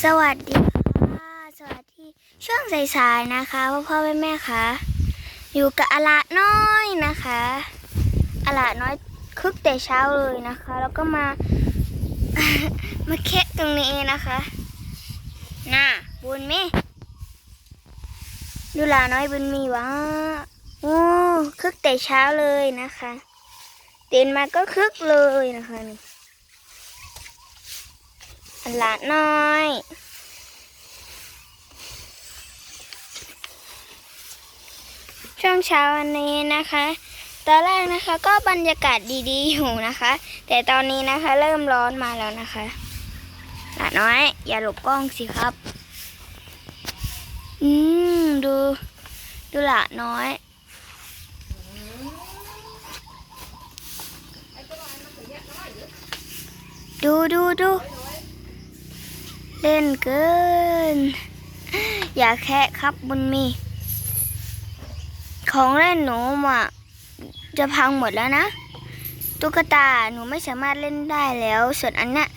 สวัสดีค่ะ สวัสดีช่วงสายๆนะคะพ่อพ่อแม่แม่ค่ะอยู่กับอาละน้อยนะคะอาละน้อยคึกแต่เช้าเลยนะคะ แล้วก็มา มาแคะตรงนี้นะคะน่ะบุญมีดูลาน้อยบุญมีวะโอ้คึกแต่เช้าเลยนะคะตื่นมาก็คึกเลยนะคะนี่ อันละน้อยช่วงเช้าวันนี้นะคะ ตอนแรกนะคะก็บรรยากาศดีๆอยู่นะคะ แต่ตอนนี้นะคะเริ่มร้อนมาแล้วนะคะหละน้อย อย่าหลบกล้องสิครับ อืมดู ดูหละน้อยดูดูดู เล่นเกิน อย่าแคะครับบุญมี ของเล่นหนูอะจะพังหมดแล้วนะ ตุ๊กตาหนูไม่สามารถเล่นได้แล้ว ส่วนอันเนี้ย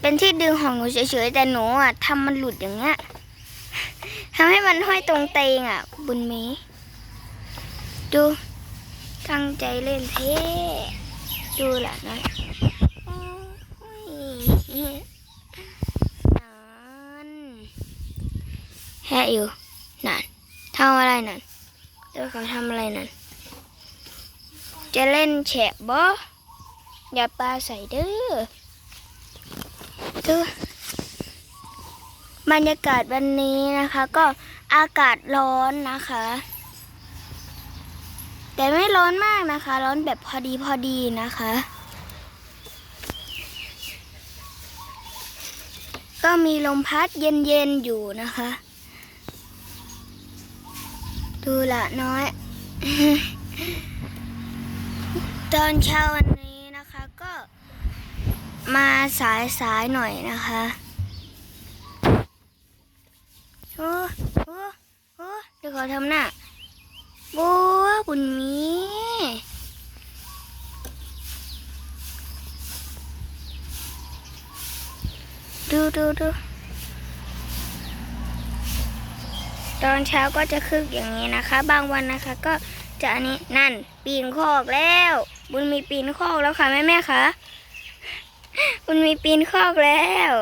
เป็นที่ดึงของหนูเฉยๆแต่หนูอะทำมันหลุดอย่างเงี้ยทำให้มันห้อยตรงเตงอะ บุญมี ดูตั้งใจเล่นเท่ดูหล่ะนะโอ้ย นั่น แค่อยู่นั่นทำอะไรนั่นเดี๋ยวเขาทำอะไรนั่นจะเล่นแฉะบ่อย่าปลาใส่เด้อดูบรรยากาศวันนี้นะคะ ก็อากาศร้อนนะคะ แต่ไม่ร้อนมากนะคะ ร้อนแบบพอดีพอดีนะคะ ก็มีลมพัดเย็นๆอยู่นะคะ ดูละน้อย ตอนเช้าวันนี้นะคะก็มาสายๆหน่อยนะคะโอ้โอ้โอ้เดี๋ยวขอทำหน้าบัวบุญมีดูดูดู ตอนเช้าก็จะคึกอย่างนี้นะคะ บางวันนะคะ ก็จะอันนี้นั่น ปีนคอกแล้ว บุญมีปีนคอกแล้วค่ะแม่แม่คะบุญมีปีนคอกแล้ว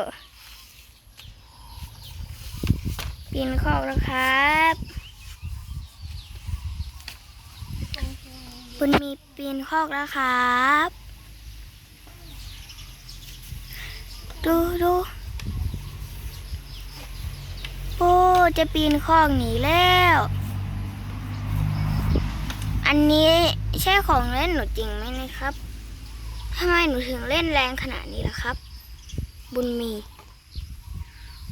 ปีนคอกแล้วครับบุญมีปีนคอกแล้วครับ ดูดูโอ้ จะปีนคอกหนีแล้ว อันนี้ใช่ของเล่นหนูจริงไหมนะครับทำไมหนูถึงเล่นแรงขนาดนี้ล่ะครับ บุญมี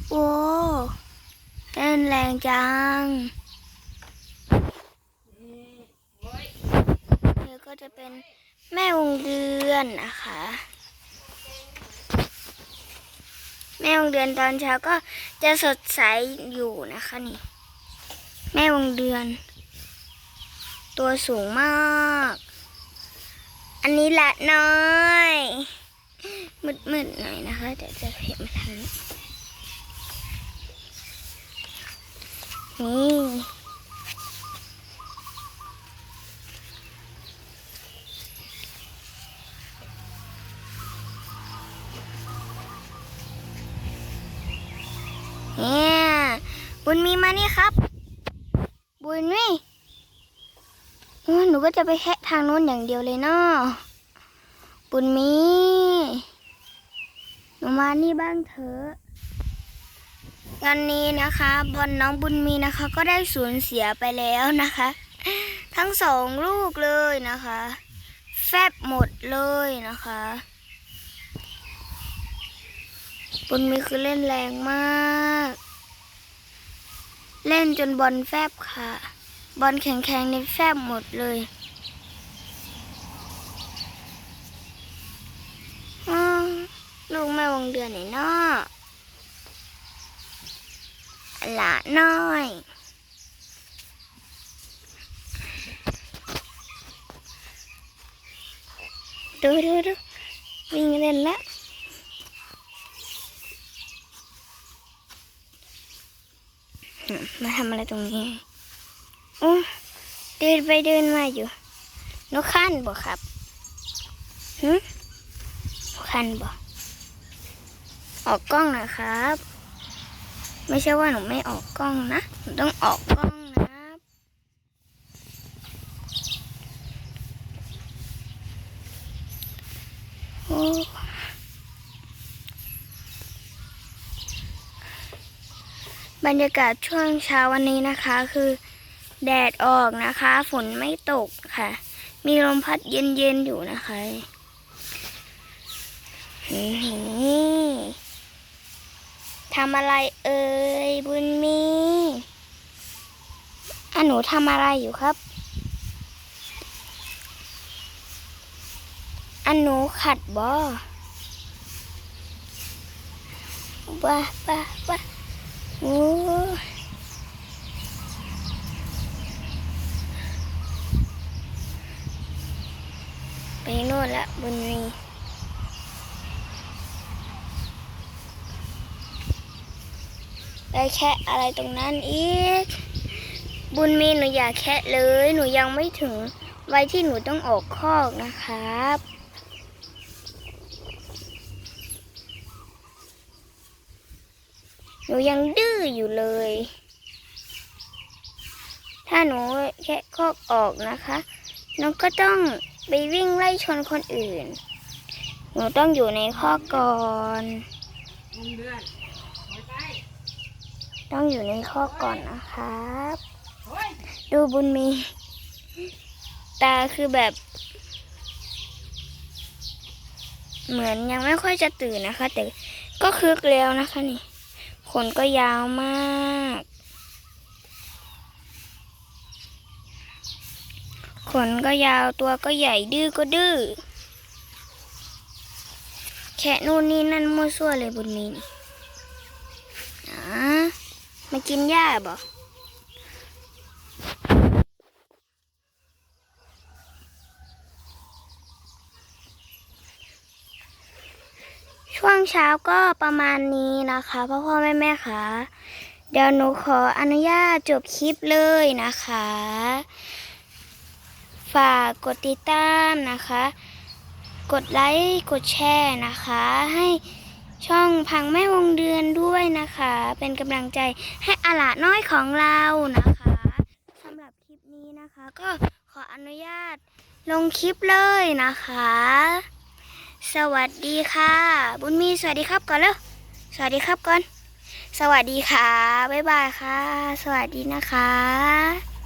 โอ้เล่นแรงจังนี่ก็จะเป็นแม่วงเดือนนะคะ แม่วงเดือนตอนเช้าก็จะสดใสอยู่นะคะนี่ แม่วงเดือน ตัวสูงมาก อันนี้ละน้อยมืดๆหน่อยนะคะแต่จะเห็นไม่ทันนี่เนี่ยบุ ญมีมานี่ครับ บุญมีโอ้หนูก็จะไปแคะทางโน้นอย่างเดียวเลยเนาะบุญมี หนูมานี่บ้างเถอะตอนนี้นะคะบอลน้องบุญมีนะคะ ก็ได้สูญเสียไปแล้วนะคะ ทั้งสองลูกเลยนะคะ แฟบหมดเลยนะคะ บุญมีคือเล่นแรงมาก เล่นจนบอลแฟบค่ะ บอลแข็งๆในแฟบหมดเลยอ้าลูกแม่วงเดือนไหนนาะหลาน้อยดูดูดูวิ่งเล่นละ มาทำอะไรตรงนี้โอ้เดินไปเดินมาอยู่นูขั้นบ่ครับหึนูขั้นบ่ออกกล้องนะครับ ไม่ใช่ว่าหนูไม่ออกกล้องนะหนูต้องออกกล้องนะครับโอ้ บรรยากาศช่วงเช้าวันนี้นะคะ คือแดดออกนะคะ ฝนไม่ตกค่ะ มีลมพัดเย็นๆอยู่นะคะนี่ทำอะไรเอ่ยบุญมีอะหนูทำอะไรอยู่ครับอันหนูขัดบอบ้าบ้าบ้า โอ้ไปโน่นละบุญมีไปแค่อะไรตรงนั้นอีก บุญมีหนูอยากแค่เลย หนูยังไม่ถึงวัยที่หนูต้องออกคอกนะครับ หนูยังดื้ออยู่เลย ถ้าหนูแค่คอกออกนะคะ น้องก็ต้องไปวิ่งไล่ชนคนอื่น หนูต้องอยู่ในคอกก่อน ต้องอยู่ในคอกก่อนนะครับ ดูบุญมี ตาคือแบบ เหมือนยังไม่ค่อยจะตื่นนะคะ แต่ก็คึกแล้วนะคะนี่ ขนก็ยาวมาก ขนก็ยาวตัวก็ใหญ่ดื้อก็ดื้อ แค่นู่นนี่นั่นมั่วซั่วเลยบุญมีนี่อ่ามากินหญ้าบ่ ช่วงเช้าก็ประมาณนี้นะคะพ่อพ่อแม่แม่ค่ะ เดี๋ยวหนูขออนุญาตจบคลิปเลยนะคะ ฝากกดติดตามนะคะ กดไลค์กดแชร์นะคะ ให้ช่องพังแม่วงเดือนด้วยนะคะ เป็นกำลังใจให้อาหลาน้อยของเรานะคะสำหรับคลิปนี้นะคะ ก็ขออนุญาตลงคลิปเลยนะคะ สวัสดีค่ะ บุญมีสวัสดีครับก่อนเร็วสวัสดีครับก่อน สวัสดีค่ะ บ๊ายบายค่ะ สวัสดีนะคะ